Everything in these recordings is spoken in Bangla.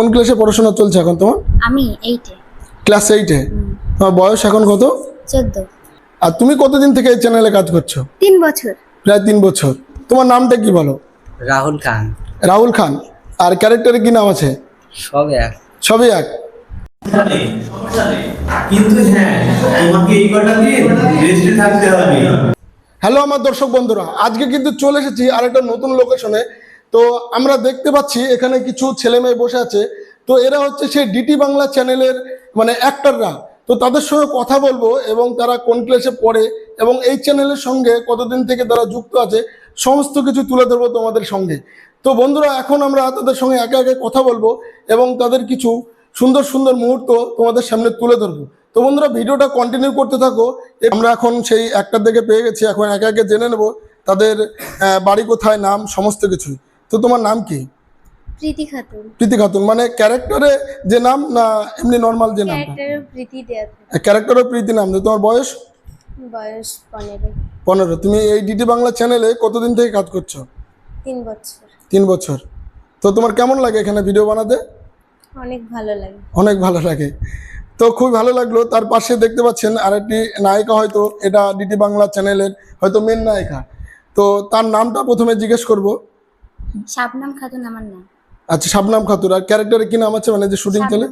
কোন ক্লাসে পড়াশোনা চলছে এখন তোমার? আমি এইটে ক্লাস এইটে তোমার বয়স এখন কত? চোদ্দ। আর তুমি কতদিন থেকে এই চ্যানেলে কাজ করছ? তিন বছর। প্রায় তিন বছর। তোমার নামটা কি বলো? রাহুল খান। রাহুল খান। আর ক্যারেক্টারে কি নাম আছে? সব এক। সবই এক। কিন্তু হ্যাঁ তোমাকে এই কটা দিন রেস্টে থাকতে হবে। হ্যালো আমার দর্শক বন্ধুরা আজকে কিন্তু চলে এসেছি আর একটা নতুন লোকেশনে তো আমরা দেখতে পাচ্ছি এখানে কিছু ছেলে মেয়ে বসে আছে। তো এরা হচ্ছে সেই ডিটি বাংলা চ্যানেলের মানে অ্যাক্টররা তো তাদের সঙ্গে কথা বলব এবং তারা কোন ক্লাসে পড়ে এবং এই চ্যানেলের সঙ্গে কতদিন থেকে তারা যুক্ত আছে, সমস্ত কিছু তুলে ধরবো তোমাদের সঙ্গে। তো বন্ধুরা, এখন আমরা তাদের সঙ্গে একে একে কথা বলব এবং তাদের কিছু সুন্দর সুন্দর মুহূর্ত তোমাদের সামনে তুলে ধরবো। তো বন্ধুরা, ভিডিওটা কন্টিনিউ করতে থাকো। আমরা এখন সেই একটার দিকে পেয়ে গেছি। এখন একে একে জেনে নেব তাদের বাড়ি কোথায়, নাম, সমস্ত কিছুই। তো তোমার নাম কি? প্রীতি খাতুন। প্রীতি খাতুন মানে ক্যারেক্টারে যে নাম না এমনি নর্মাল যে প্রীতি ক্যারেক্টারও প্রীতি নাম তোমার বয়স? বয়স পনেরো। পনেরো। তুমি এই ডিটি বাংলা চ্যানেলে কতদিন থেকে কাজ করছ? তিন বছর। তিন বছর। তো তোমার কেমন লাগে এখানে ভিডিও বানাতে? অনেক ভালো লাগে। অনেক ভালো লাগে। তো খুব ভালো লাগল। তার পাশে দেখতে পাচ্ছেন আরেকটি নায়িকা হয়তো এটা ডিটি বাংলা চ্যানেলের হয়তো মেন নায়িকা। তো তার নামটা প্রথমে জিজ্ঞেস করব। শাবনাম খাতুন আমার নাম। আচ্ছা শাবনাম খাতুর আর ক্যারেক্টারে কি নাম আছে? মানে যে শুটিং চলে?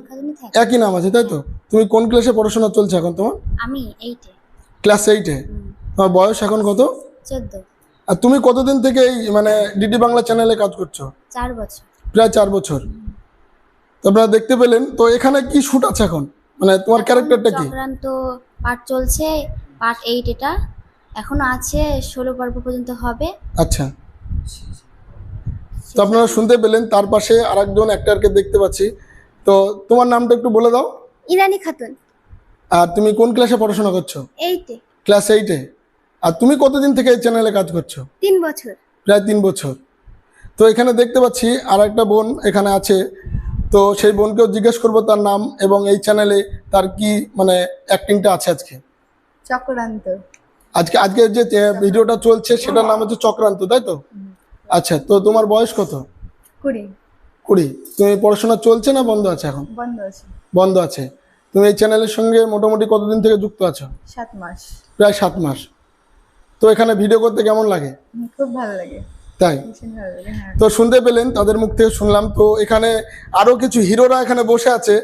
একই নাম আছে তাই তো? তুমি কোন ক্লাসে পড়াশোনা চলছে এখন তোমার? আমি এইটে ক্লাস এইটে তোমার বয়স এখন কত? চোদ্দ। আর তুমি কতদিন থেকে এই মানে ডিটি বাংলা চ্যানেলে কাজ করছ? চার বছর। প্রায় চার বছর। আপনারা দেখতে পেলেন তো এখানে কি শুট আছে এখন? মানে তোমার ক্যারেক্টারটা কি? চক্রান্ত পার্ট চলছে পার্ট এইট এটা এখনও আছে ষোলো পর্ব পর্যন্ত হবে। আচ্ছা। তো আপনারা শুনতে পেলেন তার পাশে আরেকজন অ্যাক্টরকে দেখতে পাচ্ছি। তো তোমার নামটা একটু বলে দাও। ইরানি খাতুন। আর তুমি কোন ক্লাসে পড়াশোনা করছ? এইটে ক্লাস এইটে আর তুমি কতদিন থেকে এই চ্যানেলে কাজ করছ? তিন বছর। প্রায় তিন বছর। তো এখানে দেখতে পাচ্ছি আর একটা বোন এখানে আছে। তো সেই বোনকেও জিজ্ঞেস করব তার নাম এবং এই চ্যানেলে তার কি মানে অ্যাক্টিংটা আছে আজকে? চক্রান্ত। আজকে আজকে যে যে ভিডিওটা চলছে সেটার নাম হচ্ছে চক্রান্ত তাই তো? আচ্ছা তো তোমার বয়স কত? কুড়ি। কুড়ি। তুমি পড়াশোনা চলছে না বন্ধ আছে এখন? বন্ধ আছে। বন্ধ আছে। তুমি এই চ্যানেলের সঙ্গে মোটামুটি কতদিন থেকে যুক্ত আছো? সাত মাস। প্রায় সাত মাস। তো এখানে ভিডিও করতে কেমন লাগে? খুব ভালো লাগে। তাই? হ্যাঁ। তো শুনতে পেলেন তাদের মুখ থেকে শুনলাম। তো এখানে আরও কিছু হিরোরা এখানে বসে আছে।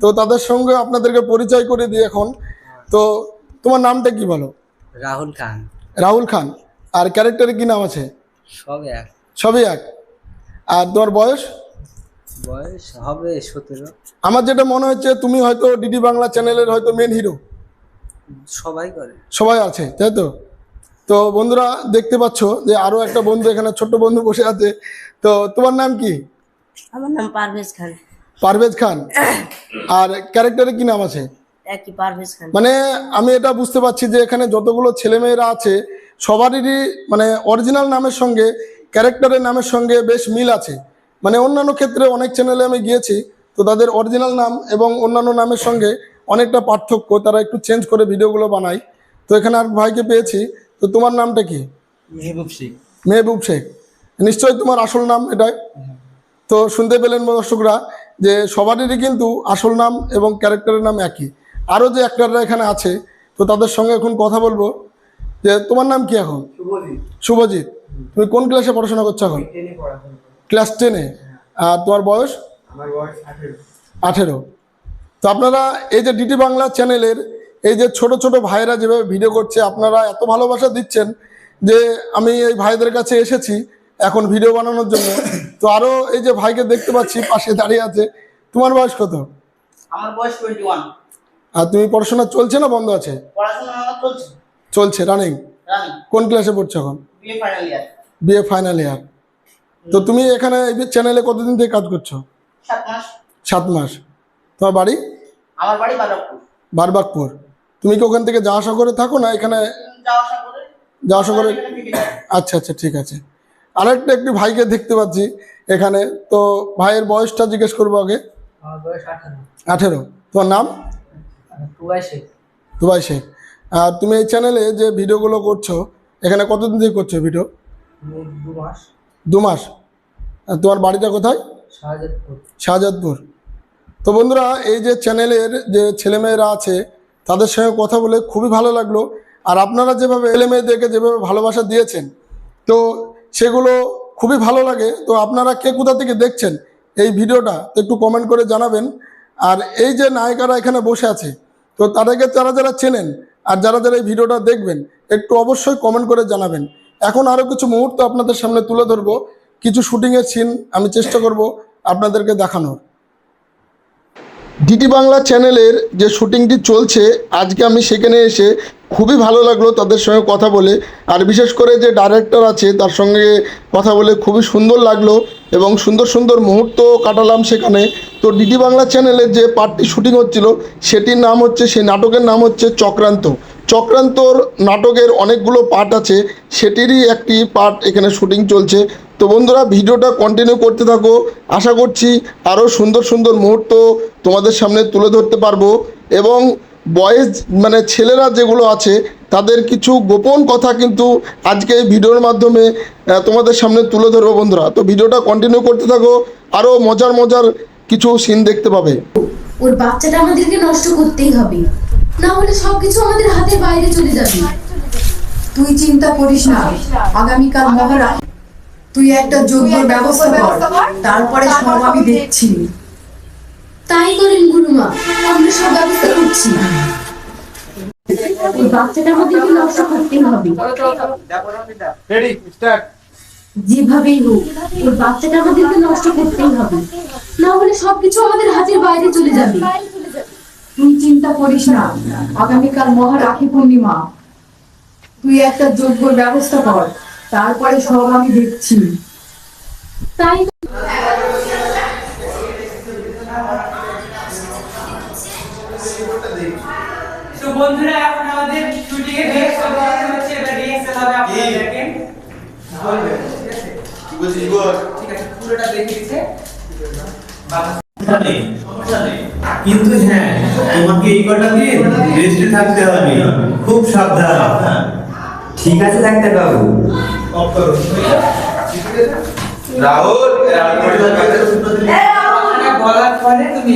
তো তাদের সঙ্গে আপনাদেরকে পরিচয় করে দিই এখন। তো তোমার নামটা কি বলো? রাহুল খান। রাহুল খান। আর ক্যারেক্টারের কি নাম আছে? সব এক। সবই এক। আর তোমার বয়স? বয়স হবে সতেরো। আমার যেটা মনে হচ্ছে তুমি হয়তো ডিডি বাংলা চ্যানেলের হয়তো মেন হিরো সবাই করে। সবাই আছে তাই তো? তো বন্ধুরা দেখতে পাচ্ছ যে আরও একটা বন্ধু এখানে ছোট্ট বন্ধু বসে আছে। তো তোমার নাম কি? আমার নাম পারভেজ খান। পারভেজ খান। আর ক্যারেক্টারে কি নাম আছে? একই পারভেজ খান। মানে আমি এটা বুঝতে পারছি যে এখানে যতগুলো ছেলেমেয়েরা আছে সবারই মানে অরিজিনাল নামের সঙ্গে ক্যারেক্টারের নামের সঙ্গে বেশ মিল আছে। মানে অন্যান্য ক্ষেত্রে অনেক চ্যানেলে আমি গিয়েছি তো তাদের অরিজিনাল নাম এবং অন্যান্য নামের সঙ্গে অনেকটা পার্থক্য তারা একটু চেঞ্জ করে ভিডিওগুলো বানায়। তো এখানে আর ভাইকে পেয়েছি তো তোমার নামটা কি? মেহবুব শেখ। মেহবুব শেখ। নিশ্চয়ই তোমার আসল নাম এটাই। তো শুনতে পেলেন দর্শকরা যে সবারই কিন্তু আসল নাম এবং ক্যারেক্টারের নাম একই। আরও যে অ্যাক্টাররা এখানে আছে তো তাদের সঙ্গে এখন কথা বলব। যে তোমার নাম কি এখন? শুভজিৎ। তুমি কোন ক্লাসে পড়াশোনা করছ এখন? ক্লাস টেনে আর তোমার বয়স? আঠেরো। তো আপনারা এই যে ডিটি বাংলা চ্যানেলের এই যে ছোট ছোট ভাইরা যেভাবে ভিডিও করছে আপনারা এত ভালোবাসা দিচ্ছেন যে আমি এই ভাইদের কাছে এসেছি এখন ভিডিও বানানোর জন্য। তো আরও এই যে ভাইকে দেখতে পাচ্ছি পাশে দাঁড়িয়ে আছে। তোমার বয়স কত? আমার বয়স টোয়েন্টি ওয়ান আর তুমি পড়াশোনা চলছে না বন্ধ আছে? চলছে। রানিং কোন ক্লাসে পড়ছো এখন? BA final year final year তো তুমি এখানে এই চ্যানেলে কতদিন থেকে কাজ করছ? সাত মাস। তোমার বাড়ি? আমার বাড়ি বারবাকপুর তুমি কি ওখান থেকে যাওয়া আসা করে থাকো না এখানে? যাওয়া আসা করে। আচ্ছা আচ্ছা ঠিক আছে। আরেকটা একটি ভাইকে দেখতে পাচ্ছি এখানে। তো ভাইয়ের বয়সটা জিজ্ঞেস করব আগে। আঠেরো। তোমার নাম? শেখ। দুবাই শেখ। আর তুমি এই চ্যানেলে যে ভিডিওগুলো করছ এখানে কতদিন থেকে করছ ভিডিও দু মাস। দু মাস। তোমার বাড়িটা কোথায়? শাহজাদপুর। তো বন্ধুরা এই যে চ্যানেলের যে ছেলেমেয়েরা আছে তাদের সঙ্গে কথা বলে খুবই ভালো লাগল। আর আপনারা যেভাবে ছেলেমেয়েদেরকে যেভাবে ভালোবাসা দিয়েছেন তো সেগুলো খুবই ভালো লাগে। তো আপনারা কে কোথা থেকে দেখছেন এই ভিডিওটা তো একটু কমেন্ট করে জানাবেন। আর এই যে নায়িকারা এখানে বসে আছে তো তাদেরকে যারা যারা চেনেন আর যারা যারা এই ভিডিওটা দেখবেন, একটু অবশ্যই কমেন্ট করে জানাবেন। এখন আরও কিছু মুহূর্ত আপনাদের সামনে তুলে ধরবো। কিছু শুটিংয়ের সিন আমি চেষ্টা করব আপনাদেরকে দেখানোর। ডিটি বাংলা চ্যানেলের যে শুটিংটি চলছে, আজকে আমি সেখানে এসে খুবই ভালো লাগল তাদের সঙ্গে কথা বলে। আর বিশেষ করে যে ডাইরেক্টর আছে, তার সঙ্গে কথা বলে খুবই সুন্দর লাগল এবং সুন্দর সুন্দর মুহূর্ত কাটালাম সেখানে। তো ডিটি বাংলা চ্যানেলের যে পার্টটি শুটিং হচ্ছিল, সেটির নাম হচ্ছে সেই নাটকের নাম হচ্ছে চক্রান্ত। চক্রান্তর নাটকের অনেকগুলো পার্ট আছে, সেটিরই একটি পার্ট এখানে শুটিং চলছে। তো বন্ধুরা, ভিডিওটা কন্টিনিউ করতে থাকো। আশা করছি আরও সুন্দর সুন্দর মুহূর্ত তোমাদের সামনে তুলে ধরতে পারব। এবং বয়েজ মানে ছেলেরা যেগুলো আছে, তাদের কিছু গোপন কথা কিন্তু আজকে এই ভিডিওর মাধ্যমে তোমাদের সামনে তুলে ধরবো বন্ধুরা। তো ভিডিওটা কন্টিনিউ করতে থাকো আরও মজার মজার কিছু সিন দেখতে পাবে। ওর বাচ্চাটা আমাদেরকে নষ্ট করতেই হবে। না হলে সবকিছু আমাদের হাতের বাইরে চলে যাবে। তুই চিন্তা করিস না, আগামীকাল মহারা তুই একটা যোগ্য ব্যবস্থা কর। তারপরে সব আমি দেখছি। তাই করেন গুরুমা আমরা সব ব্যবস্থা করছি। ওই বাচ্চাটা আমাদেরকে নষ্ট করতেই হবে? যেভাবেই হোক ওর বাচ্চাটা আমাদেরকে নষ্ট করতেই হবে। না হলে সবকিছু আমাদের হাতের বাইরে চলে যাবে। তুই চিন্তা করিস না আগামীকাল মহা রাখি পূর্ণিমা। তুই একটা যোগ্য ব্যবস্থা কর তারপরে সব আমি দেখছি। তাই তো বন্ধুরা এখন আমাদের শুটিং এর ড্রেস করানো হচ্ছে এবার রিহার্সাল হবে আপনারা দেখেন বলবেন ঠিক আছে? ঠিক আছে পুরোটা দেখে দিচ্ছে। কিন্তু হ্যাঁ তোমাকে এই কটা দিন রেস্টে থাকতে হবে। খুব সাবধান। ঠিক আছে ডাক্তার বাবু রাহুল কথাটা বলার পরে তুমি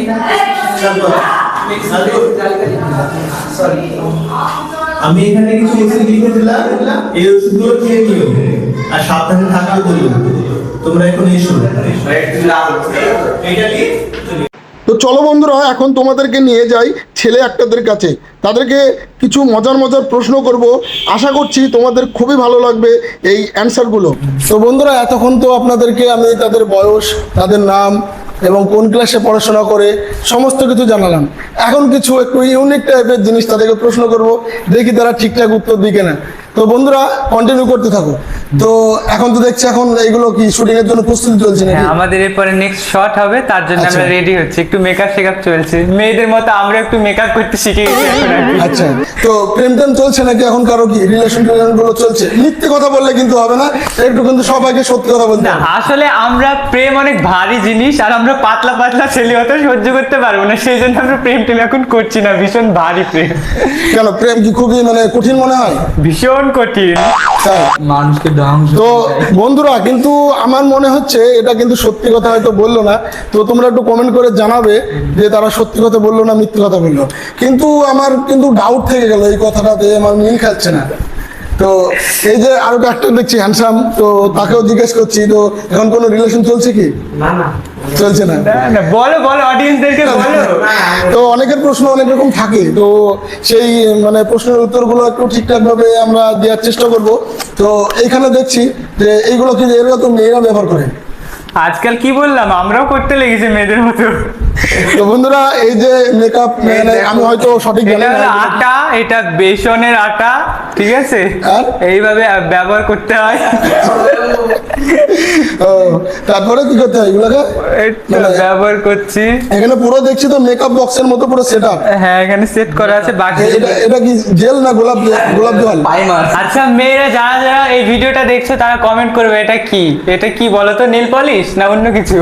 আমি এখানে কিছু ওষুধ লিখে দিলাম? এই ওষুধগুলো খেয়ে নিও আর সাবধানে থাকতে বলব তোমরা এখন এসো। এটা কি? তো চলো বন্ধুরা, এখন তোমাদেরকে নিয়ে যাই ছেলে একটাদের কাছে। তাদেরকে কিছু মজার মজার প্রশ্ন করব। আশা করছি তোমাদের খুবই ভালো লাগবে এই অ্যান্সারগুলো তো বন্ধুরা, এতক্ষণ তো আপনাদেরকে আমি তাদের বয়স, তাদের নাম এবং কোন ক্লাসে পড়াশোনা করে সমস্ত কিছু জানালাম। এখন কিছু একটু ইউনিক টাইপের জিনিস তাদেরকে প্রশ্ন করব, দেখি তারা ঠিকঠাক উত্তর দিকে না তো বন্ধুরা কন্টিনিউ করতে থাকো। তো এখন তো দেখছি এখন এইগুলো কি শুটিং এর জন্য প্রস্তুতি চলছে নাকি? হ্যাঁ আমাদের এরপরে নেক্সট শট হবে তার জন্য আচ্ছা। আমরা রেডি হচ্ছি। একটু মেকআপ শেকআপ চলছে। মেয়েদের মতো আমরা একটু মেকআপ করতে শিখে গেছি। আচ্ছা তো প্রেম টেম চলছে নাকি? এখন কারও কি রিলেশন টিলেশনগুলো চলছে? মিথ্যে কথা বললে কিন্তু হবে না। একটু কিন্তু সবাইকে সত্যি কথা বলতে আসলে আমরা প্রেম অনেক ভারী জিনিস আর আমরা পাতলা পাতলা ছেলে অত সহ্য করতে পারব না। সেই জন্য আমরা প্রেম টেম এখন করছি না ভীষণ ভারী প্রেম। কেন প্রেম কি খুবই মানে কঠিন মনে হয়? ভীষণ কঠিন। মানুষকে তো বন্ধুরা কিন্তু আমার মনে হচ্ছে এটা কিন্তু সত্যি কথা হয়তো বলল না। তো তোমরা একটু কমেন্ট করে জানাবে যে তারা সত্যি কথা বলল না মিথ্যে কথা বলল। কিন্তু আমার কিন্তু ডাউট থেকে গেল এই কথাটাতে আমার মিল খাচ্ছে না। তো এই যে আরও একটা দেখছি হ্যান্ডসাম তো তাকেও জিজ্ঞেস করছি তো এখন কোনো রিলেশন চলছে কি? না না। চলছে না? না, না, বলো বলো অডিয়েন্সদেরকে বলো। তো অনেকের প্রশ্ন অনেক রকম থাকে তো সেই মানে প্রশ্নের উত্তরগুলো একটু ঠিকঠাক ভাবে আমরা দেওয়ার চেষ্টা করব। তো এইখানে দেখছি যে এইগুলো কি এরা তো মেয়েরা ব্যবহার করে? আজকাল কি বললাম আমরাও করতে লেগেছি মেয়েদের মতো। তো বন্ধুরা এই যে মেকআপ মানে আমি হয়তো সঠিক জানি না আটা এটা বেসনের আটা ঠিক আছে? আর? এইভাবে ব্যবহার করতে হয়। তারপরে কি করতে হয় এগুলোকে? মানে- ব্যবহার করছি। এখানে পুরো দেখছি তো মেকআপ বক্সের মতো পুরো সেট আপ হ্যাঁ এখানে সেট করা আছে বাকি। এটা কি জেল না গোলাপ গোলাপ জল? আচ্ছা মেয়েরা যারা যারা এই ভিডিওটা দেখছ তারা কমেন্ট করবে এটা কি? এটা কি বলো তো নীল পলিশ না অন্য কিছু?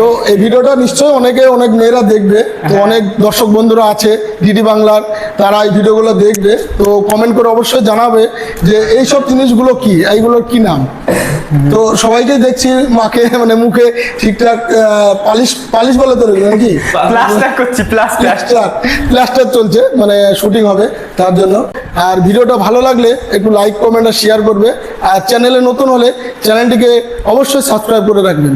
তো এই ভিডিওটা নিশ্চয়ই অনেকে অনেক মেয়েরা দেখবে তো অনেক দর্শক বন্ধুরা আছে ডিডি বাংলার তারা এই ভিডিওগুলো দেখবে তো কমেন্ট করে অবশ্যই জানাবে যে এই সব জিনিসগুলো কি এইগুলোর কি নাম? তো সবাইকে দেখছি মাকে মানে মুখে ঠিকঠাক পালিশ পালিশ বলে তো নাকি? প্লাস্টার করছি প্লাস্টার। প্লাস্টার চলছে মানে শুটিং হবে তার জন্য। আর ভিডিওটা ভালো লাগলে একটু লাইক কমেন্ট আর শেয়ার করবে। আর চ্যানেলে নতুন হলে চ্যানেলটিকে অবশ্যই সাবস্ক্রাইব করে রাখবেন।